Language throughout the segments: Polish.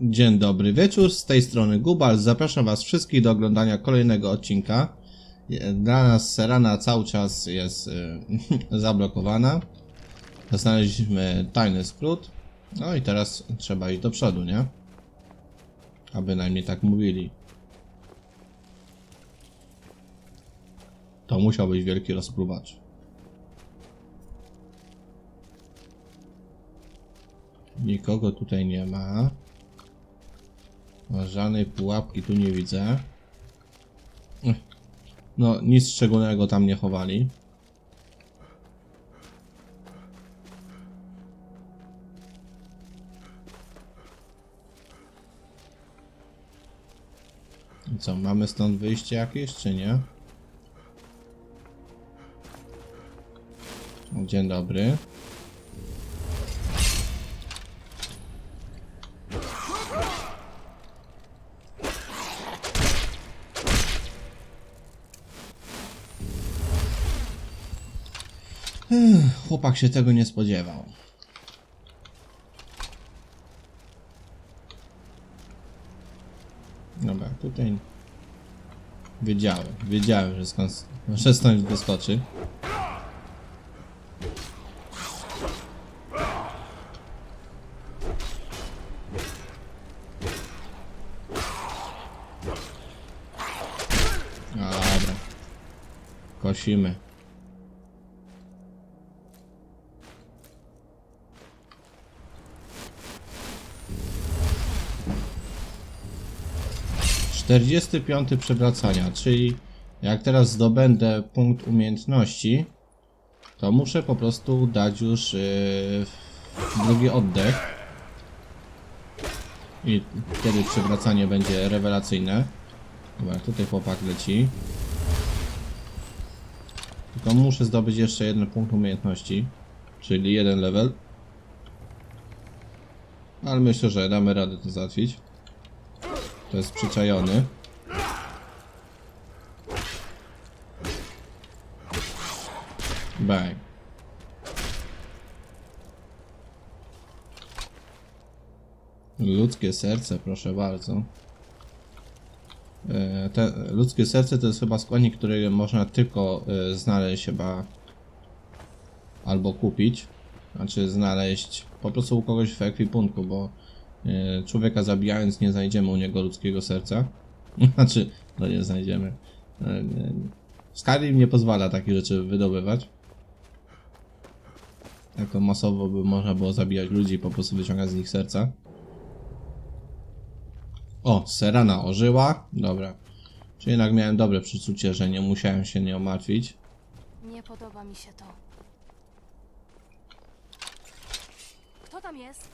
Dzień dobry wieczór, z tej strony Gubal. Zapraszam Was wszystkich do oglądania kolejnego odcinka. Dla nas Serana cały czas jest y, zablokowana. Znaleźliśmy tajny skrót. No i teraz trzeba iść do przodu, nie? A bynajmniej tak mówili. To musiał być wielki rozpruwacz. Nikogo tutaj nie ma. Żadnej pułapki tu nie widzę. No, nic szczególnego tam nie chowali. I co, mamy stąd wyjście jakieś, czy nie? Dzień dobry. Chłopak się tego nie spodziewał. Dobra, tutaj wiedziałem, wiedziałem, że skąd, że stąd wyskoczy. Dobra. Kosimy. Czterdziesty piąty przewracania, czyli jak teraz zdobędę punkt umiejętności, to muszę po prostu dać już yy, drugi oddech. I wtedy przewracanie będzie rewelacyjne. Dobra, tutaj chłopak leci. Tylko muszę zdobyć jeszcze jeden punkt umiejętności, czyli jeden level. Ale myślę, że damy radę to załatwić. To jest przyczajony. Bang. Ludzkie serce, proszę bardzo. E, Te ludzkie serce to jest chyba składnik, który można tylko e, znaleźć chyba albo kupić, znaczy znaleźć po prostu u kogoś w ekwipunku, bo człowieka zabijając nie znajdziemy u niego ludzkiego serca. Znaczy, no nie znajdziemy. E, nie- Skyrim nie pozwala takich rzeczy wydobywać. Jako masowo by można było zabijać ludzi i po prostu wyciągać z nich serca. O, Serana ożyła. Dobra. Czyli jednak miałem dobre przeczucie, że nie musiałem się nią martwić. Nie podoba mi się to. Kto tam jest?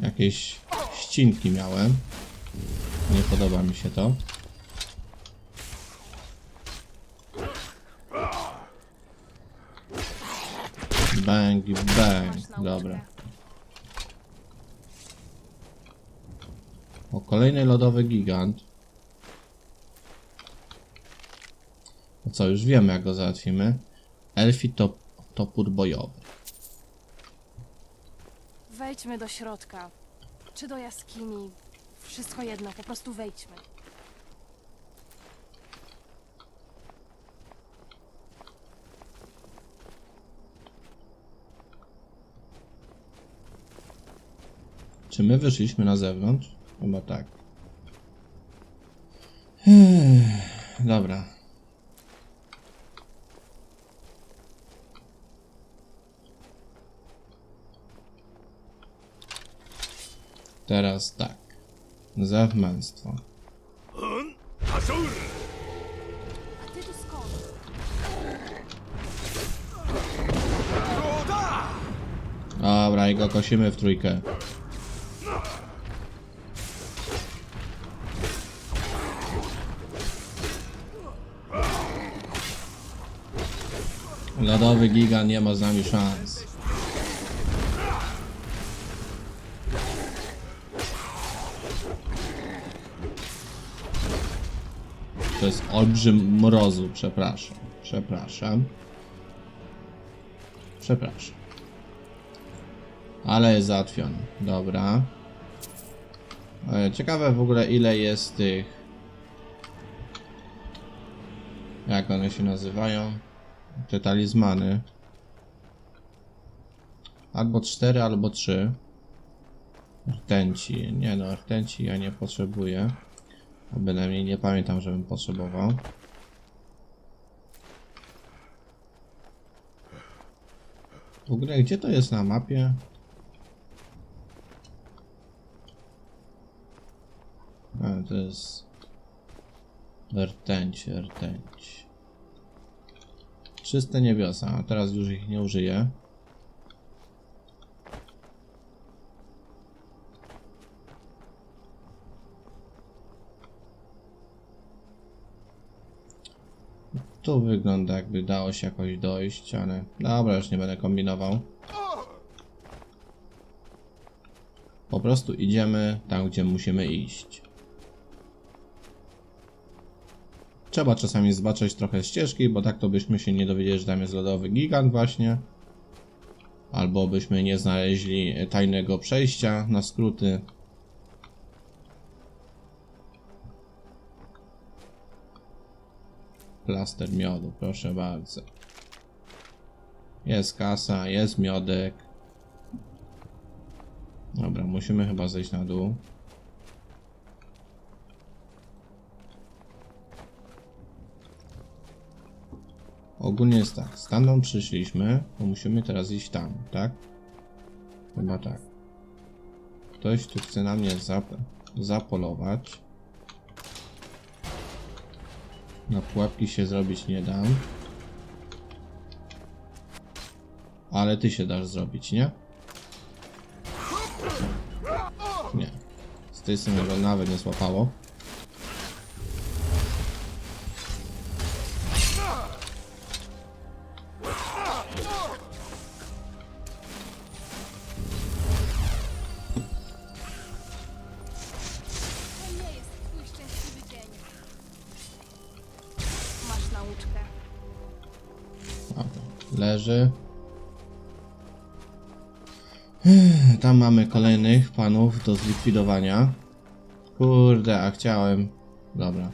Jakieś ścinki miałem. Nie podoba mi się to. Bang, bang. Dobra. O, kolejny lodowy gigant. Co, już wiemy jak go załatwimy. Elfi top, topór bojowy. Wejdźmy do środka. Czy do jaskini. Wszystko jedno, po prostu wejdźmy. Czy my wyszliśmy na zewnątrz? Chyba tak. Dobra. Teraz tak. Zewnętrzstwo. A ty tu skąd? Dobra, i go kosimy w trójkę. Lodowy giga nie ma z nami szans. To jest olbrzym mrozu, przepraszam. Przepraszam. Przepraszam. Ale jest załatwiony. Dobra. E, Ciekawe w ogóle ile jest tych... Jak one się nazywają? Te talizmany. Albo 4, albo 3. Rtęci. Nie no, rtęci ja nie potrzebuję. Bynajmniej nie pamiętam, żebym potrzebował. W ogóle gdzie to jest na mapie? A, to jest... Rtęć, rtęć. Czyste niebiosa, a teraz już ich nie użyję. Tu wygląda jakby dało się jakoś dojść, ale dobra, już nie będę kombinował. Po prostu idziemy tam, gdzie musimy iść. Trzeba czasami zobaczyć trochę ścieżki, bo tak to byśmy się nie dowiedzieli, że tam jest lodowy gigant właśnie. Albo byśmy nie znaleźli tajnego przejścia na skróty. Plaster miodu, proszę bardzo. Jest kasa, jest miodek. Dobra, musimy chyba zejść na dół. Ogólnie jest tak, stamtąd przyszliśmy, to musimy teraz iść tam, tak? Chyba tak. Ktoś tu chce na mnie zap zapolować. Na pułapki się zrobić nie dam. Ale ty się dasz zrobić, nie? Nie. Z tej strony go nawet nie złapało. Dobra, leży. Tam mamy kolejnych panów do zlikwidowania. Kurde, a chciałem. Dobra.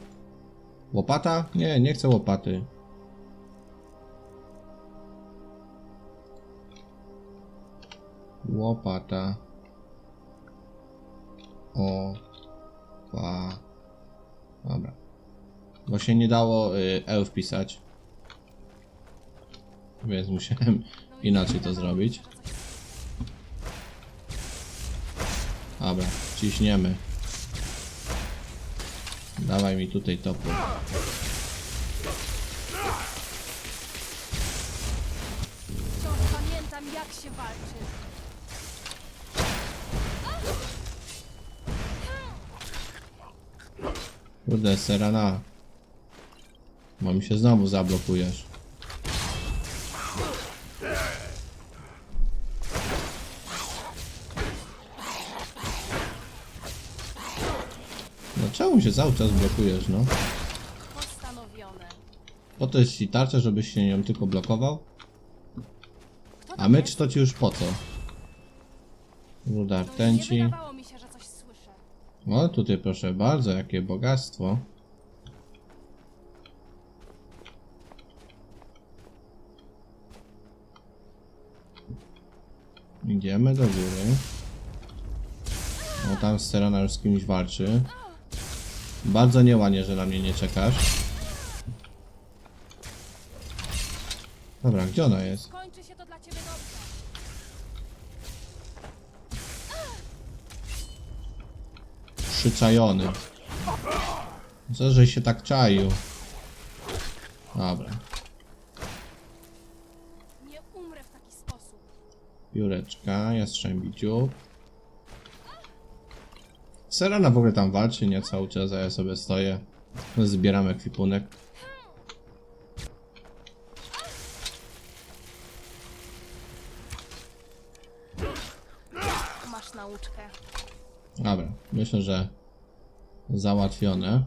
Łopata? Nie, nie chcę łopaty. Łopata. O. Pa. Dobra. Bo się nie dało y, wpisać. Więc musiałem inaczej to zrobić. Dobra, ciśniemy. Dawaj mi tutaj topór. Wciąż pamiętam, jak się walczy. Kurde, Serana. Bo mi się znowu zablokujesz. No czemu się cały czas blokujesz, no? Postanowione. Po to jest ci tarcza, żebyś się nią tylko blokował? Kto A tam jest? to ci już po co? Ruda No, Nie rtęci. wydawało mi się, że coś słyszę. O, tutaj proszę bardzo, jakie bogactwo. Idziemy do góry. O, tam Serena już z kimś walczy. Bardzo nieładnie, że na mnie nie czekasz. Dobra, gdzie ona jest? Kończy się to dla ciebie dobrze. Przyczajony. Co, że się tak czaił? Dobra. Nie umrę w taki sposób. Pióreczka, jastrzębi dziób. Serena w ogóle tam walczy, nie cały czas, a ja sobie stoję. Zbieram ekwipunek. Masz nauczkę. Dobra, myślę, że załatwione.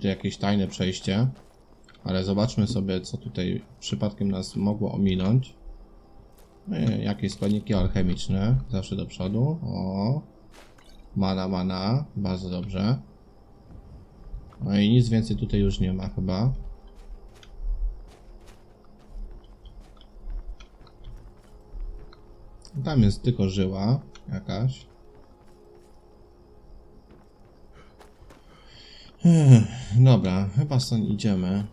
Tu jakieś tajne przejście. Ale zobaczmy sobie, co tutaj przypadkiem nas mogło ominąć. E, Jakieś składniki alchemiczne, zawsze do przodu. O, mana, mana, bardzo dobrze. No i nic więcej tutaj już nie ma chyba. Tam jest tylko żyła jakaś. Dobra, chyba stąd idziemy.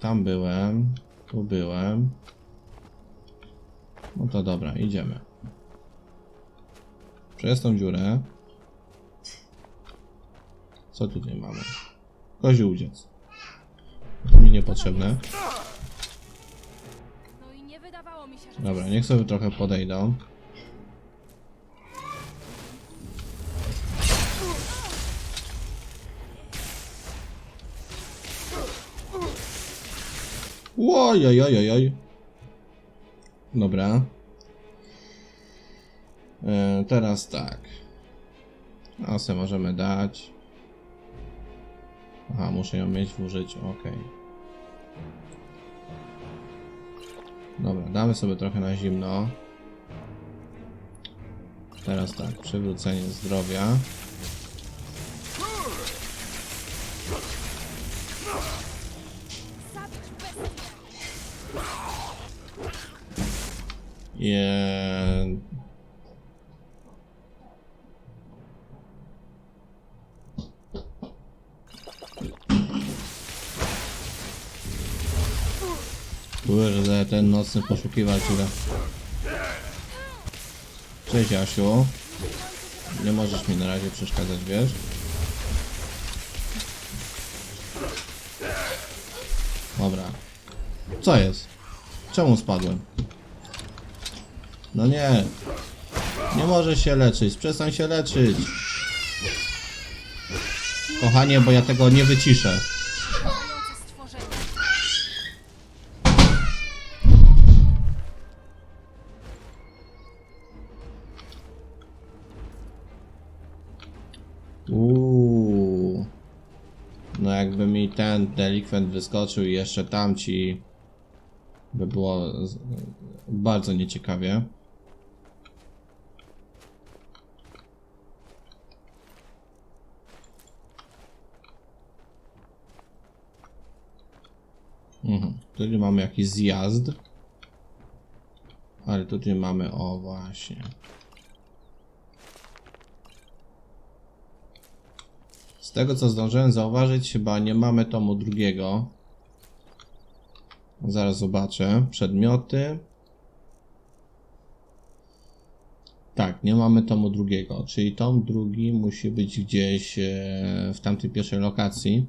Tam byłem, tu byłem. No to dobra, idziemy. Przez tą dziurę. Co tutaj mamy? Kozi udziec. To mi niepotrzebne. No i nie wydawało mi się, że... Dobra, niech sobie trochę podejdą. Ojojojojoj. Dobra. E, teraz tak. Asę możemy dać. Aha, muszę ją mieć w użyciu, ok. Dobra, damy sobie trochę na zimno. Teraz tak, przywrócenie zdrowia. Je... Kurde, ten nocny poszukiwacz ile. Cześć Asiu. Nie możesz mi na razie przeszkadzać, wiesz? Dobra. Co jest? Czemu spadłem? No nie. Nie może się leczyć. Przestań się leczyć. Kochanie, bo ja tego nie wyciszę. No jakby mi ten delikwent wyskoczył i jeszcze tamci by było bardzo nieciekawie. Mhm. Tutaj mamy jakiś zjazd. Ale tutaj mamy, o właśnie. Z tego co zdążyłem zauważyć, chyba nie mamy tomu drugiego. Zaraz zobaczę. Przedmioty. Tak, nie mamy tomu drugiego, czyli tom drugi musi być gdzieś e, w tamtej pierwszej lokacji.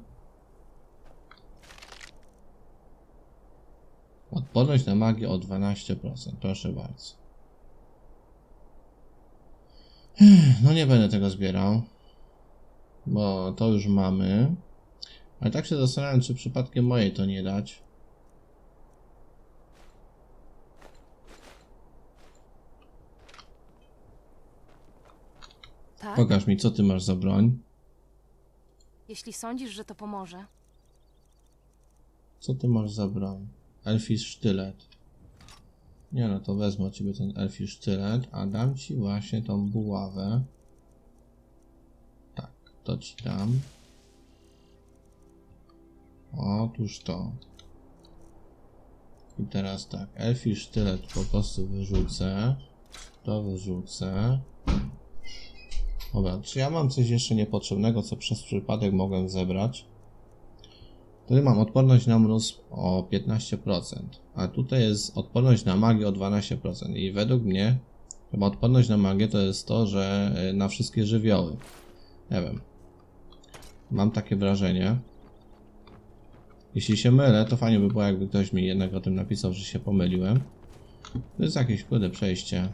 Odporność na magię o 12%, proszę bardzo. No nie będę tego zbierał bo to już mamy. Ale tak się zastanawiam, czy przypadkiem mojej to nie dać. Tak? Pokaż mi, co ty masz za broń. Jeśli sądzisz, że to pomoże. Co ty masz za broń? Elfis sztylet. Nie no, to wezmę od ciebie ten elfis sztylet, a dam ci właśnie tą buławę. Tak, to ci dam. Otóż to. I teraz tak, elfi sztylet po prostu wyrzucę. To wyrzucę. Dobra, czy ja mam coś jeszcze niepotrzebnego, co przez przypadek mogłem zebrać? Tutaj mam odporność na mróz o 15%, a tutaj jest odporność na magię o 12%. I według mnie chyba odporność na magię to jest to, że y, na wszystkie żywioły. Nie wiem. Mam takie wrażenie. Jeśli się mylę, to fajnie by było, jakby ktoś mi jednak o tym napisał, że się pomyliłem. To jest jakieś kurde przejście.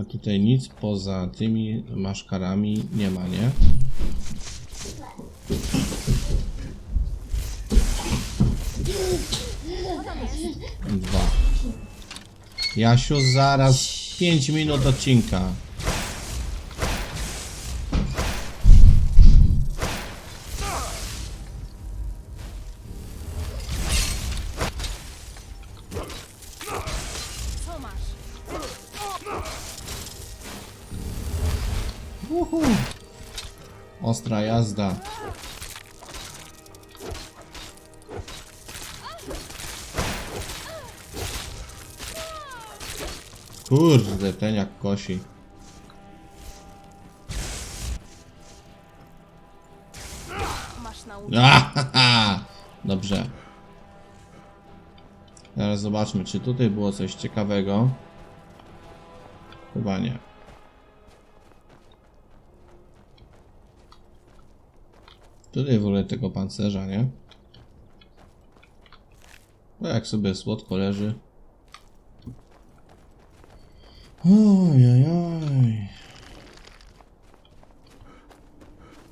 A tutaj nic poza tymi maszkarami nie ma, nie? Dwa. Jasiu, zaraz 5 minut odcinka. Co masz? Uhu. Ostra jazda. Kurde, ten jak kosi. Masz. Ahaha! Dobrze. Teraz zobaczmy, czy tutaj było coś ciekawego. Chyba nie. Tutaj w ogóle tego pancerza, nie? No jak sobie słodko leży. Ojojoj.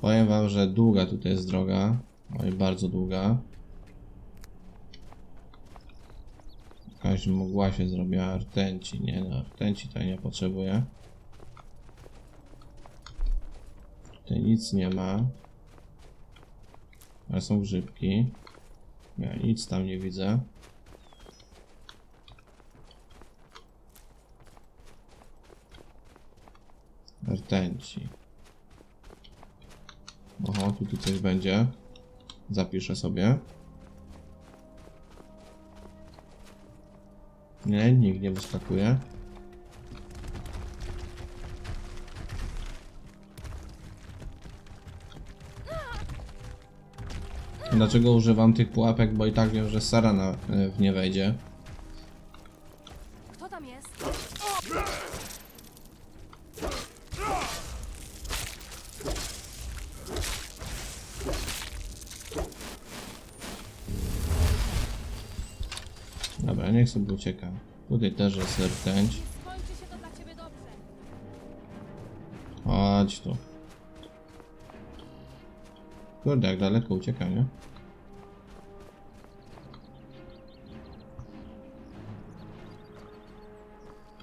Powiem wam, że długa tutaj jest droga. Oj, bardzo długa. Jakaś mgła się zrobiła, rtęci, nie no, rtęci tutaj nie potrzebuję. Tutaj nic nie ma. Ale są grzybki. Ja nic tam nie widzę. Rtęci. Oho, tu, tu coś będzie. Zapiszę sobie. Nie, nikt nie wyskakuje. Dlaczego używam tych pułapek? Bo i tak wiem, że Sara na, e, w nie wejdzie. Kto tam jest? Dobra, niech sobie ucieka. Tutaj też jest rtęć. Chodź tu. Kurde, jak daleko ucieka, nie?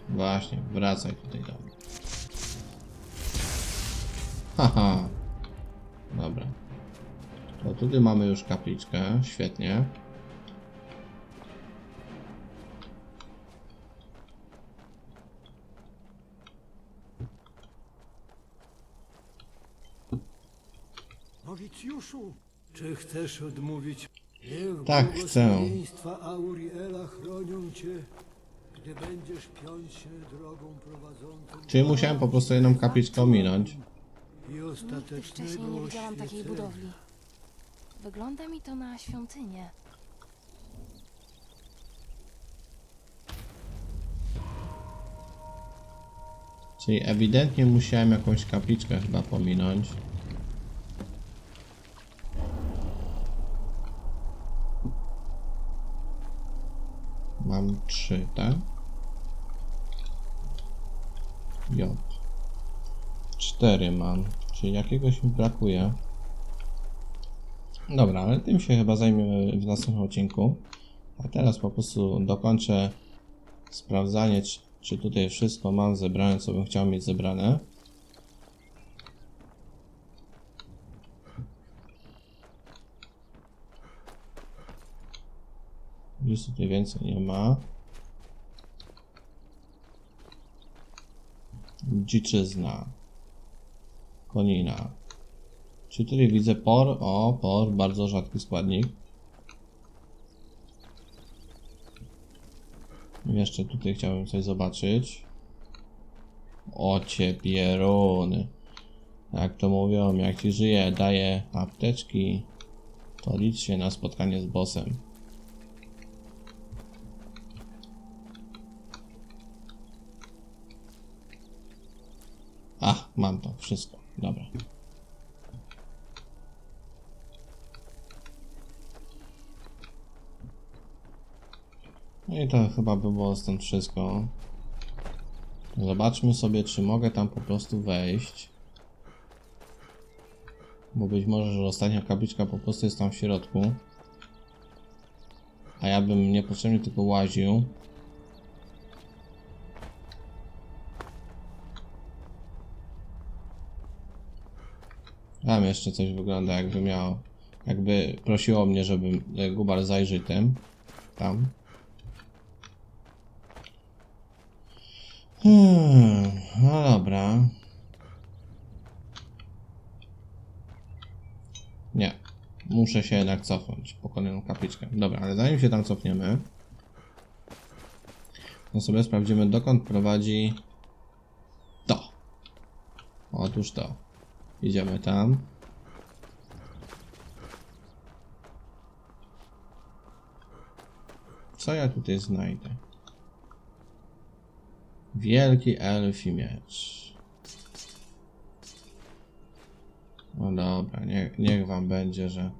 Właśnie, wracaj tutaj do mnie. Haha. Dobra. To tutaj mamy już kapliczkę, świetnie. Nowicjuszu, czy chcesz odmówić? Niech Tak, chcę. błogosławieństwa Auriela chronią cię, gdy będziesz piąć się drogą prowadzącą Czyli musiałem po prostu jedną kapliczkę ominąć. i Nigdy ostatecznego wcześniej nie widziałam takiej oświecenia. budowli. Wygląda mi to na świątynię. Czyli ewidentnie musiałem jakąś kapliczkę chyba pominąć. Mam trzy, tak? J. Cztery mam, czyli jakiegoś mi brakuje. Dobra, ale tym się chyba zajmiemy w następnym odcinku. A teraz po prostu dokończę sprawdzanie, czy, czy tutaj wszystko mam zebrane, co bym chciał mieć zebrane. Już tutaj więcej nie ma. Dziczyzna. Konina. Czy tutaj widzę por? O, por, bardzo rzadki składnik. Jeszcze tutaj chciałbym coś zobaczyć. Ocie pieruny. Jak to mówią, jak ci żyje, daje apteczki, to licz się na spotkanie z bossem. Mam to wszystko. Dobra. No i to chyba by było stąd wszystko. Zobaczmy sobie, czy mogę tam po prostu wejść. Bo być może, że ostatnia kapliczka po prostu jest tam w środku. A ja bym niepotrzebnie tylko łaził. Tam jeszcze coś wygląda jakby miał Jakby prosiło mnie, żebym e, Gubar zajrzyj tam. Tam. Hmm, no dobra. Nie. Muszę się jednak cofnąć. Pokonaną kapliczkę. Dobra, ale zanim się tam cofniemy, no sobie sprawdzimy dokąd prowadzi to. Otóż to. Idziemy tam. Co ja tutaj znajdę? Wielki elfi miecz. No dobra, niech, niech wam będzie, że...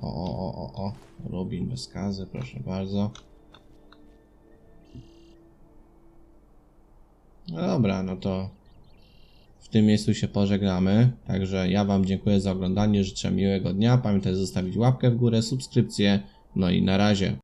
O, o, o, o, o. Rubin bez skazy, proszę bardzo. No dobra, no to tym miejscu się pożegnamy. Także ja wam dziękuję za oglądanie, życzę miłego dnia. Pamiętajcie zostawić łapkę w górę, subskrypcję. No i na razie.